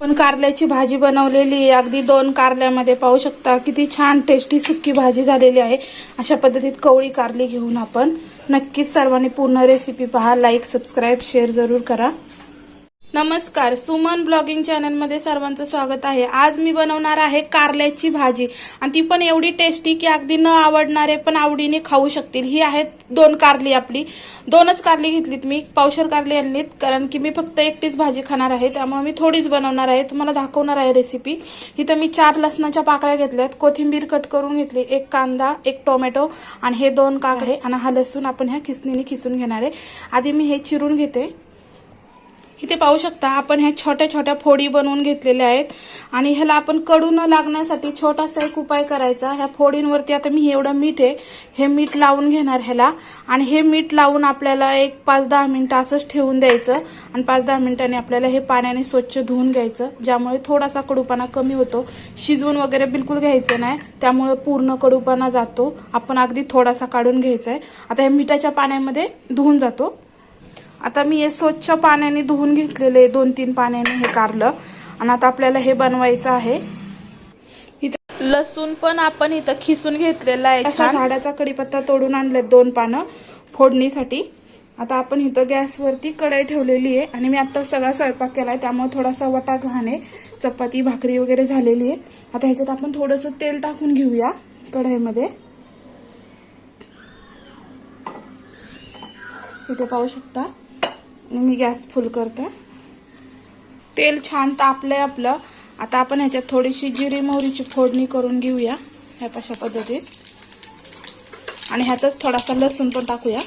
पण कारल्याची भाजी बनवलेली आहे. अगदी दोन कारल्यामध्ये पाहू शकता किती छान टेस्टी सुक्की भाजी झालेली आहे. अशा पद्धतीत कवळी कारली घेऊन आपण नक्कीच सर्वांनी पूर्ण रेसिपी पहा. लाईक सबस्क्राईब शेअर जरूर करा. नमस्कार सुमन ब्लॉगिंग चॅनलमध्ये सर्वांचं स्वागत आहे. आज मी बनवणार आहे कारल्याची भाजी. आणि ती पण एवढी टेस्टी की अगदी न आवडणारे पण आवडीने खाऊ शकतील. ही आहेत दोन कारली आपली. दोनच कारली घेतलीत मी पावशर कारली आणलीत कारण की मी फक्त एकटीच भाजी खाणार आहे. त्यामुळे मी थोडीच बनवणार आहे. तुम्हाला दाखवणार आहे रेसिपी इथं मी चार लसणाच्या पाकळ्या घेतल्यात. कोथिंबीर कट करून घेतली एक कांदा एक टोमॅटो आणि हे दोन काकडे. आणि हा लसूण आपण ह्या खिसणीने खिसून घेणार आहे. आधी मी हे चिरून घेते. इथे पाहू शकता आपण ह्या छोट्या छोट्या फोडी बनवून घेतलेल्या आहेत. आणि ह्याला आपण कडू न लागण्यासाठी छोटासा एक उपाय करायचा. ह्या फोडींवरती आता मी एवढं मीठ आहे हे मीठ लावून घेणार ह्याला. आणि हे मीठ लावून आपल्याला एक पाच दहा मिनिटं असंच ठेवून द्यायचं. आणि पाच दहा मिनिटांनी आपल्याला हे पाण्याने स्वच्छ धुवून घ्यायचं ज्यामुळे थोडासा कडूपणा कमी होतो. शिजवून वगैरे बिलकुल घ्यायचं नाही त्यामुळे पूर्ण कडूपणा जातो. आपण अगदी थोडासा काढून घ्यायचा आहे आता हे मिठाच्या पाण्यामध्ये धुवून जातो. आता मी हे स्वच्छ पाण्याने धुवून घेतलेले दोन तीन पाण्याने हे कारलं. आणि आता आपल्याला हे बनवायचं आहे. इथं लसूण पण आपण इथं खिसून घेतलेला आहे झाडाचा कडीपत्ता तोडून आणले दोन पानं फोडणीसाठी. आता आपण इथं गॅसवरती कढई ठेवलेली आहे. आणि मी आता सगळा स्वयंपाक केलाय त्यामुळे थोडासा वटा घाण आहे. चपाती भाकरी वगैरे झालेली आहे. आता ह्याच्यात आपण थोडंसं तेल टाकून घेऊया कढईमध्ये. इथे पाहू शकता. मी गॅस फुल करते. तेल छान तापलंय आपलं. आता आपण ह्याच्यात थोडीशी जिरी मोहरीची फोडणी करून घेऊया ह्या अशा पद्धतीत. आणि ह्यातच थोडासा लसूण पण टाकूया.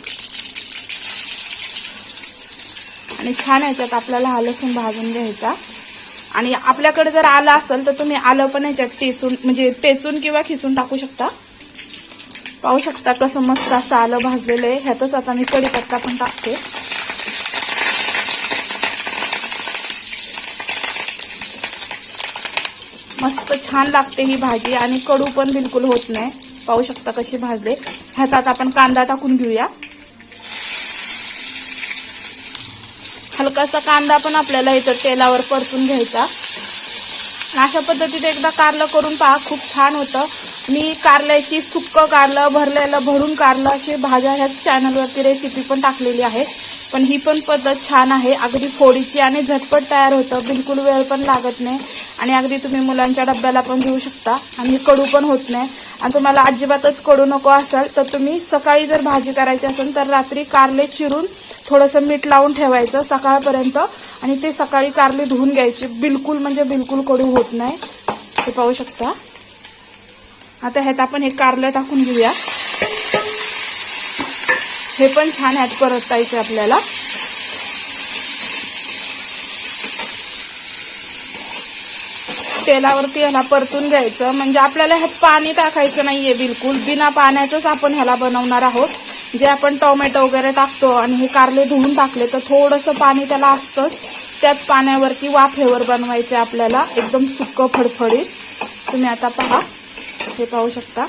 आणि छान ह्याच्यात आपल्याला हा लसूण भाजून घ्यायचा. आणि आपल्याकडे जर आलं असेल तर तुम्ही आलं पण ह्याच्यात टेचून म्हणजे टेचून किंवा खिसून टाकू शकता. पाहू शकता कसं मस्त असं आलं भाजलेलं आहे. ह्यातच आता मी कढीपत्ता पण टाकते. मस्त छान लागते ही भाजी आणि कडू पण बिलकुल होत नाही. पाहू शकता कशी भाजले. ह्यात आपण कांदा टाकून घेऊया. हलकासा कांदा पण आपल्याला इथं तेलावर परतून घ्यायचा. अशा पद्धतीत एकदा कारलं करून पहा खूप छान होतं. मी कारल्याची सुक्क कारलं भरलेलं भरून कारलं अशी भाज्या ह्याच चॅनलवरती रेसिपी पण टाकलेली आहे. पण ही पण पद्धत छान आहे. अगदी फोडीची आणि झटपट तयार होतं. बिलकुल वेळ पण लागत नाही. आणि अगदी तुम्ही मुलांच्या डब्याला पण घेऊ शकता. आणि कडू पण होत नाही. आणि तुम्हाला अजिबातच कडू नको असेल तर तुम्ही सकाळी जर भाजी करायची असेल तर रात्री कारले चिरून थोडंसं मीठ लावून ठेवायचं सकाळपर्यंत. आणि ते सकाळी कारले धुवून घ्यायचे. बिलकुल म्हणजे बिलकुल कडू होत नाही. ते पाहू शकता. आता ह्यात आपण हे कारलं टाकून घेऊया. हे पण छान ह्यात परतायचे आपल्याला. तेलावरती ह्याला परतून घ्यायचं. म्हणजे आपल्याला ह्यात पाणी टाकायचं नाहीये बिलकुल. बिना पाण्याचंच आपण ह्याला बनवणार आहोत. जे आपण टोमॅटो वगैरे टाकतो आणि हे कारले धुवून टाकले तर थोडंसं पाणी त्याला असतंच त्याच पाण्यावरती वाफेवर बनवायचे आपल्याला. एकदम सुक्क फडफडीत. तुम्ही आता पहा. हे पाहू शकता.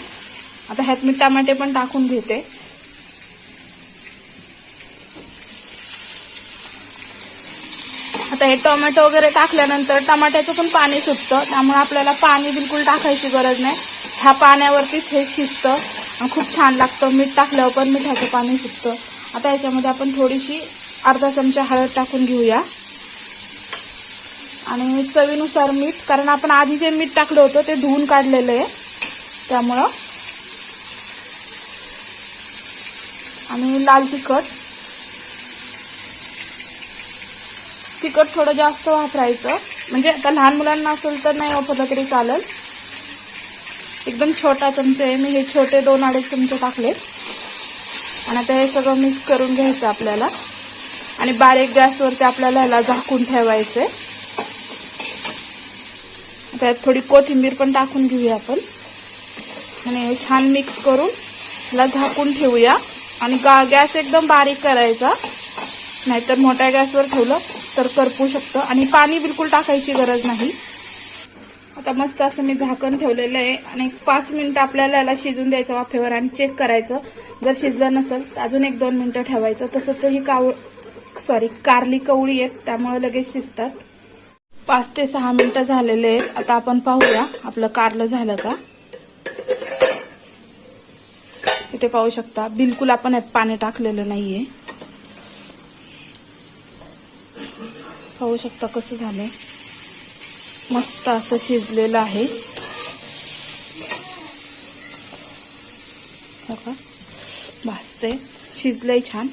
आता ह्यात मी टमाटे पण टाकून घेते. आता हे टोमॅटो वगैरे टाकल्यानंतर टमाट्याचं पण पाणी सुटतं. त्यामुळे आपल्याला पाणी बिलकुल टाकायची गरज नाही. ह्या पाण्यावरतीच हे शिजतं. आणि खूप छान लागतं. मीठ टाकल्यावर पण मिठाचं पाणी सुटतं. आता याच्यामध्ये आपण थोडीशी अर्धा चमचा हळद टाकून घेऊया. आणि चवीनुसार मीठ कारण आपण आधी जे मीठ टाकलं होतं ते धुवून काढलेलं आहे. त्यामुळं. आणि लाल तिखट. तिखट थोडं जास्त वापरायचं. म्हणजे आता लहान मुलांना असेल तर नाही वापरलं तरी चालेल. एकदम छोटा चमचे आहे मी हे छोटे दोन अडीच चमचे टाकलेत. आणि आता हे सगळं मिक्स करून घ्यायचं आपल्याला. आणि बारीक गॅसवरती आपल्याला ह्याला झाकून ठेवायचे. त्यात थोडी कोथिंबीर पण टाकून घेऊया आपण. आणि हे छान मिक्स करून ह्याला झाकून ठेवूया. आणि गॅस एकदम बारीक करायचा. नाहीतर मोठ्या गॅसवर ठेवलं तर करपू शकतं. आणि पाणी बिलकुल टाकायची गरज नाही. आता मस्त असं मी झाकण ठेवलेलं आहे. आणि पाच मिनटं आपल्याला याला शिजून द्यायचं वाफेवर आणि चेक करायचं. जर शिजलं नसेल तर अजून एक दोन मिनटं ठेवायचं. तसं तर ही काव सॉरी कारली कवळी आहेत. त्यामुळे लगेच शिजतात. पाच ते सहा मिनटं झालेले आहेत. आता आपण पाहूया आपलं कारलं झालं का. इथे पाहू शकता. बिलकुल आपण यात पाणी टाकलेलं नाहीये. पाहू शकता कसं झालंय? मस्त असं शिजलेलं आहे. भाजते शिजलंय छान.